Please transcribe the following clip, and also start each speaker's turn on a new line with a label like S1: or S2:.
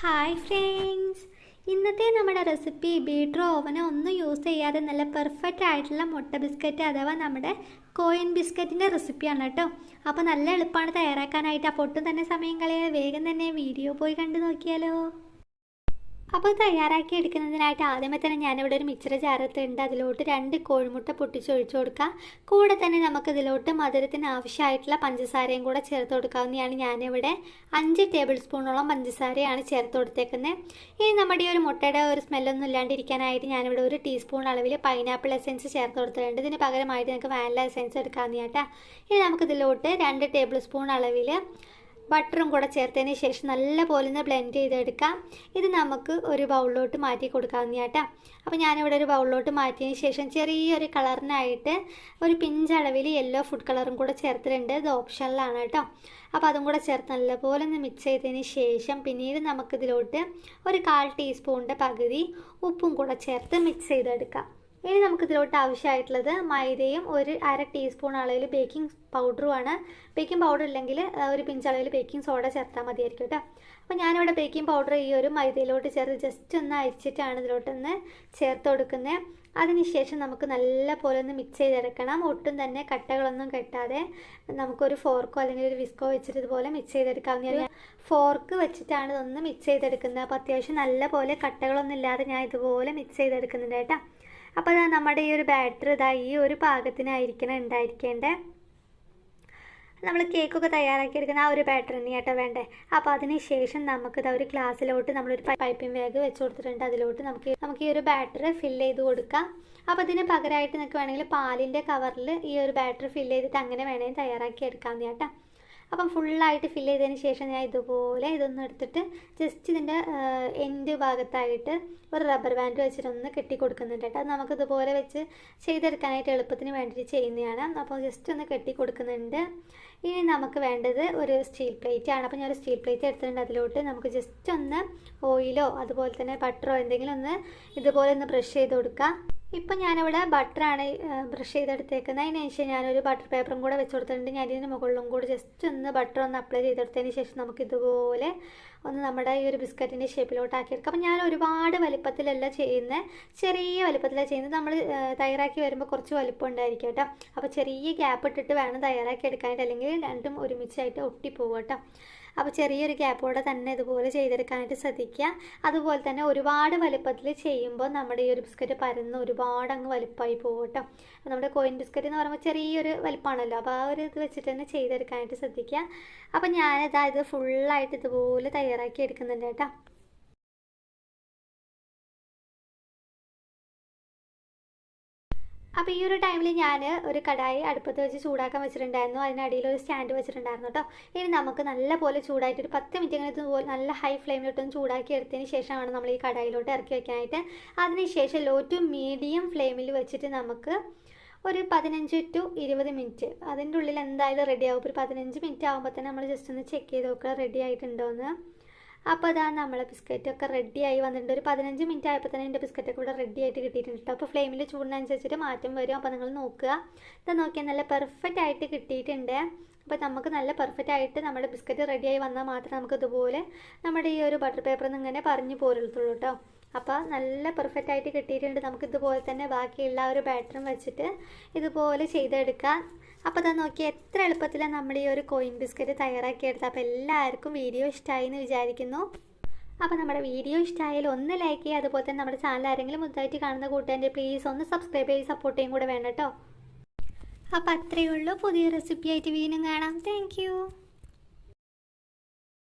S1: Hi friends ഇന്നത്തെ നമ്മുടെ recipe ബീട്രോ ഓവനോ ഒന്നും യൂസ് ചെയ്യാതെ നല്ല പെർഫെക്റ്റ് ആയിട്ടുള്ള മുട്ട ബിസ്ക്കറ്റ് അഥവാ നമ്മുടെ കോയിൻ ബിസ്ക്കറ്റിന്റെ റെസിപ്പിയാണ് കേട്ടോ. അപ്പോൾ നല്ല എളുപ്പമാണ് തയ്യാറാക്കാനായിട്ട്. അപ്പോൾ ഒട്ടും തന്നെ സമയം കളയാതെ വേഗം തന്നെ വീഡിയോ പോയി കണ്ടു നോക്കിയാലോ. അപ്പോൾ തയ്യാറാക്കി എടുക്കുന്നതിനായിട്ട് ആദ്യമേ തന്നെ ഞാനിവിടെ ഒരു മിക്സർ ചാരത്തുണ്ട് അതിലോട്ട് രണ്ട് കോഴിമുട്ട പൊട്ടിച്ചൊഴിച്ചു കൊടുക്കാം. കൂടെ തന്നെ നമുക്ക് ഇതിലോട്ട് മധുരത്തിന് ആവശ്യമായിട്ടുള്ള പഞ്ചസാരയും കൂടെ ചേർത്ത് കൊടുക്കാവുന്നതാണ്. ഞാനിവിടെ അഞ്ച് ടേബിൾ സ്പൂണോളം പഞ്ചസാരയാണ് ചേർത്ത് കൊടുത്തേക്കുന്നത്. ഇനി നമ്മുടെ ഈ ഒരു മുട്ടയുടെ ഒരു സ്മെല്ലൊന്നും ഇല്ലാണ്ടിരിക്കാനായിട്ട് ഞാനിവിടെ ഒരു ടീസ്പൂൺ അളവിൽ പൈനാപ്പിൾ എസെൻസ് ചേർത്ത് കൊടുത്തിട്ടുണ്ട്. ഇതിന് പകരമായിട്ട് നിങ്ങൾക്ക് വാനില എസെൻസ് എടുക്കാവുന്നതാട്ടാ ഇനി നമുക്കിതിലോട്ട് രണ്ട് ടേബിൾ സ്പൂൺ അളവിൽ ബട്ടറും കൂടെ ചേർത്തതിന് ശേഷം നല്ലപോലെ ഒന്ന് ബ്ലെൻഡ് ചെയ്തെടുക്കാം. ഇത് നമുക്ക് ഒരു ബൗളിലോട്ട് മാറ്റി കൊടുക്കാവുന്നതാട്ടാ അപ്പോൾ ഞാനിവിടെ ഒരു ബൗളിലോട്ട് മാറ്റിയതിന് ശേഷം ചെറിയൊരു കളറിനായിട്ട് ഒരു പിഞ്ചളവിൽ യെല്ലോ ഫുഡ് കളറും കൂടെ ചേർത്തിട്ടുണ്ട്. ഇത് ഓപ്ഷനിലാണ് കേട്ടോ അപ്പോൾ അതും കൂടെ ചേർത്ത് നല്ലപോലെ ഒന്ന് മിക്സ് ചെയ്തതിന് ശേഷം പിന്നീട് നമുക്കിതിലോട്ട് ഒരു കാൽ ടീസ്പൂണിന്റെ പകുതി ഉപ്പും കൂടെ ചേർത്ത് മിക്സ് ചെയ്തെടുക്കാം. ഇനി നമുക്ക് ഇതിലോട്ട് ആവശ്യമായിട്ടുള്ളത് മൈദയും ഒരു അര ടീസ്പൂൺ അളവിൽ ബേക്കിംഗ് പൗഡറുമാണ് ബേക്കിംഗ് പൗഡർ ഇല്ലെങ്കിൽ ഒരു പിഞ്ചളവിൽ ബേക്കിംഗ് സോഡ ചേർത്താൽ മതിയായിരിക്കും കേട്ടോ. അപ്പോൾ ഞാനിവിടെ ബേക്കിംഗ് പൗഡർ ഈ ഒരു മൈദയിലോട്ട് ചേർത്ത് ജസ്റ്റ് ഒന്ന് അരിച്ചിട്ടാണ് ഇതിലോട്ടൊന്ന് ചേർത്ത് കൊടുക്കുന്നത് അതിനുശേഷം നമുക്ക് നല്ല പോലെ ഒന്ന് മിക്സ് ചെയ്തെടുക്കണം ഒട്ടും തന്നെ കട്ടകളൊന്നും കെട്ടാതെ നമുക്കൊരു ഫോർക്കോ അല്ലെങ്കിൽ ഒരു വിസ്കോ വെച്ചിട്ട് ഇതുപോലെ മിക്സ് ചെയ്തെടുക്കാവുന്ന ഫോർക്ക് വെച്ചിട്ടാണ് ഇതൊന്ന് മിക്സ് ചെയ്തെടുക്കുന്നത്. അപ്പോൾ അത്യാവശ്യം നല്ല പോലെ കട്ടകളൊന്നും ഇല്ലാതെ ഞാൻ ഇതുപോലെ മിക്സ് ചെയ്തെടുക്കുന്നുണ്ട് കേട്ടോ. അപ്പോൾ അതാ നമ്മുടെ ഈ ഒരു ബാറ്റർ ഇതാ ഈ ഒരു പാകത്തിനായിരിക്കണം ഉണ്ടായിരിക്കേണ്ടത് നമ്മൾ കേക്കൊക്കെ തയ്യാറാക്കി എടുക്കുന്ന ആ ഒരു ബാറ്റർ തന്നെയാട്ടോ വേണ്ടേ. അപ്പോൾ അതിന് ശേഷം നമുക്ക് ഇതാ ഒരു ഗ്ലാസ്സിലോട്ട് നമ്മളൊരു പൈപ്പിംഗ് ബാഗ് വെച്ച് കൊടുത്തിട്ടുണ്ട്. അതിലോട്ട് നമുക്ക് നമുക്ക് ഈ ഒരു ബാറ്റർ ഫില്ല് ചെയ്ത് കൊടുക്കാം. അപ്പോൾ ഇതിന് പകരമായിട്ട് നിങ്ങൾക്ക് വേണമെങ്കിൽ പാലിന്റെ കവറിൽ ഈ ഒരു ബാറ്റർ ഫില്ല് ചെയ്തിട്ട് അങ്ങനെ വേണമെങ്കിൽ തയ്യാറാക്കി എടുക്കാമെന്ന് കേട്ടോ. അപ്പം ഫുള്ളായിട്ട് ഫില്ല് ചെയ്തതിന് ശേഷം ഞാൻ ഇതുപോലെ ഇതൊന്നും എടുത്തിട്ട് ജസ്റ്റ് ഇതിന്റെ എൻഡ് ഭാഗത്തായിട്ട് ഒരു റബ്ബർ ബാൻഡ് വെച്ചിട്ട് ഒന്ന് കെട്ടി. കൊടുക്കുന്നുണ്ട് കേട്ടോ അത് നമുക്ക് ഇതുപോലെ വെച്ച് ചെയ്തെടുക്കാനായിട്ട് എളുപ്പത്തിന് വേണ്ടിയിട്ട് ചെയ്യുന്നതാണ്. അപ്പോൾ ജസ്റ്റ് ഒന്ന് കെട്ടി കൊടുക്കുന്നുണ്ട് ഇനി നമുക്ക് വേണ്ടത് ഒരു സ്റ്റീൽ പ്ലേറ്റ് ആണ്. അപ്പോൾ ഞാൻ ഒരു സ്റ്റീൽ പ്ലേറ്റ് എടുത്തിട്ടുണ്ട്. അതിലോട്ട് നമുക്ക് ജസ്റ്റ് ഒന്ന് ഓയിലോ അതുപോലെ തന്നെ ബട്ടറോ എന്തെങ്കിലും ഒന്ന് ഇതുപോലെ ഒന്ന് ബ്രഷ് ചെയ്ത് കൊടുക്കാം. ഇപ്പം ഞാനിവിടെ ബട്ടറാണ് ബ്രഷ് ചെയ്തെടുത്തേക്കുന്നത്. അതിന് ശേഷം ഞാനൊരു ബട്ടർ പേപ്പറും കൂടെ വെച്ച് കൊടുത്തിട്ടുണ്ട് ഞാൻ ഇതിന് മുകളിലും കൂടെ ജസ്റ്റ് ഒന്ന് ബട്ടർ ഒന്ന് അപ്ലൈ ചെയ്തെടുത്തതിന് ശേഷം നമുക്ക് ഇതുപോലെ ഒന്ന് നമ്മുടെ ഈ ഒരു ബിസ്ക്കറ്റിന്റെ ഷേപ്പിലോട്ട് ആക്കിയെടുക്കാം. അപ്പം ഞാൻ ഒരുപാട് വലിപ്പത്തിലല്ല ചെയ്യുന്നത് ചെറിയ വലിപ്പത്തിലാണ് ചെയ്യുന്നത് നമ്മൾ തയ്യാറാക്കി വരുമ്പോൾ കുറച്ച് വലിപ്പം ഉണ്ടായിരിക്കും കേട്ടോ. അപ്പോൾ ചെറിയ ഗ്യാപ്പ് ഇട്ടിട്ട് വേണം തയ്യാറാക്കി എടുക്കാനായിട്ട്. അല്ലെങ്കിൽ രണ്ടും ഒരുമിച്ചായിട്ട് ഒട്ടിപ്പോകും കേട്ടോ. അപ്പോൾ ചെറിയൊരു ഗ്യാപ്പോടെ തന്നെ ഇതുപോലെ ചെയ്തെടുക്കാനായിട്ട് ശ്രദ്ധിക്കുക. അതുപോലെ തന്നെ ഒരുപാട് വലുപ്പത്തിൽ ചെയ്യുമ്പോൾ നമ്മുടെ ഈ ഒരു ബിസ്ക്കറ്റ് പരന്ന് ഒരുപാട് അങ്ങ് വലുപ്പമായി പോകും കേട്ടോ നമ്മുടെ കോയിൻ ബിസ്ക്കറ്റ് എന്ന് പറയുമ്പോൾ ചെറിയൊരു വലുപ്പമാണല്ലോ അപ്പോൾ ആ ഒരു ഇത് വെച്ചിട്ട് തന്നെ ചെയ്തെടുക്കാനായിട്ട് ശ്രദ്ധിക്കുക. അപ്പോൾ ഞാനിതാ ഇത് ഫുള്ളായിട്ട് ഇതുപോലെ തയ്യാറാക്കി എടുക്കുന്നുണ്ട് കേട്ടോ. അപ്പോൾ ഈ ഒരു ടൈമിൽ ഞാൻ ഒരു കടായി അടുപ്പത്ത് വെച്ച് ചൂടാക്കാൻ വെച്ചിട്ടുണ്ടായിരുന്നു. അതിനടിയിൽ ഒരു സ്റ്റാൻഡ് വെച്ചിട്ടുണ്ടായിരുന്നു കേട്ടോ ഇനി നമുക്ക് നല്ല പോലെ ചൂടായിട്ട് ഒരു പത്ത് മിനിറ്റ് അങ്ങനെ പോലെ നല്ല ഹൈ ഫ്ലെയിമിലോട്ടൊന്ന് ചൂടാക്കി എടുത്തതിന് ശേഷമാണ് നമ്മൾ ഈ കടായിലോട്ട് ഇറക്കി വെക്കാനായിട്ട്. അതിനുശേഷം ലോ ടു മീഡിയം ഫ്ലെയിമിൽ വെച്ചിട്ട് നമുക്ക് ഒരു പതിനഞ്ച് ടു ഇരുപത് മിനിറ്റ് അതിന്റെ ഉള്ളിൽ എന്തായാലും റെഡി ആവും. ഒരു പതിനഞ്ച് മിനിറ്റ് ആകുമ്പോൾ തന്നെ നമ്മൾ ജസ്റ്റ് ഒന്ന് ചെക്ക് ചെയ്ത് നോക്കുക റെഡി ആയിട്ടുണ്ടോ എന്ന്. അപ്പോൾ അതാണ് നമ്മളെ ബിസ്ക്കറ്റൊക്കെ റെഡി ആയി വന്നിട്ടുണ്ട്. ഒരു പതിനഞ്ച് മിനിറ്റ് ആയപ്പോൾ തന്നെ എന്റെ ബിസ്ക്കറ്റൊക്കെ ഇവിടെ റെഡി ആയിട്ട് കിട്ടിയിട്ടുണ്ട് കേട്ടോ അപ്പോൾ ഫ്ലെയിമിൽ ചൂടിനനുസരിച്ചിട്ട് മാറ്റം വരും. അപ്പോൾ നിങ്ങൾ നോക്കുക. ഇത് നോക്കിയാൽ നല്ല പെർഫെക്റ്റ് ആയിട്ട് കിട്ടിയിട്ടുണ്ട്. അപ്പോൾ നമുക്ക് നല്ല പെർഫെക്റ്റ് ആയിട്ട് നമ്മുടെ ബിസ്ക്കറ്റ് റെഡിയായി വന്നാൽ മാത്രമേ നമുക്ക് ഇതുപോലെ നമ്മുടെ ഈ ഒരു ബട്ടർ പേപ്പറിൽ നിന്ന് ഇങ്ങനെ പറഞ്ഞു പോരുള്ളൂ കേട്ടോ അപ്പോൾ നല്ല പെർഫെക്റ്റ് ആയിട്ട് കിട്ടിയിട്ടുണ്ട്. നമുക്ക് ഇതുപോലെ തന്നെ ബാക്കി എല്ലാ ഒരു പാറ്റേൺ വെച്ചിട്ട് ഇതുപോലെ ചെയ്തെടുക്കാം. അപ്പോൾ അതാ നോക്കി എത്ര എളുപ്പത്തിൽ നമ്മൾ ഈ ഒരു കോയിൻ ബിസ്ക്കറ്റ് തയ്യാറാക്കിയെടുത്തത്. അപ്പോൾ എല്ലാവർക്കും വീഡിയോ ഇഷ്ടമായി എന്ന് വിചാരിക്കുന്നു. അപ്പോൾ നമ്മുടെ വീഡിയോ ഇഷ്ടമായാലും ഒന്ന് ലൈക്ക് ചെയ്യുക. അതുപോലെ തന്നെ നമ്മുടെ ചാനൽ ആരെങ്കിലും മുതായിട്ട് കാണുന്ന കൂട്ടുകാരെ പ്ലീസ് ഒന്ന് സബ്സ്ക്രൈബ് ചെയ്ത് സപ്പോർട്ട് ചെയ്യും കൂടെ വേണം കേട്ടോ. അപ്പോൾ അത്രയേ ഉള്ളൂ. പുതിയ റെസിപ്പി ആയിട്ട് വീണ്ടും കാണാം. താങ്ക്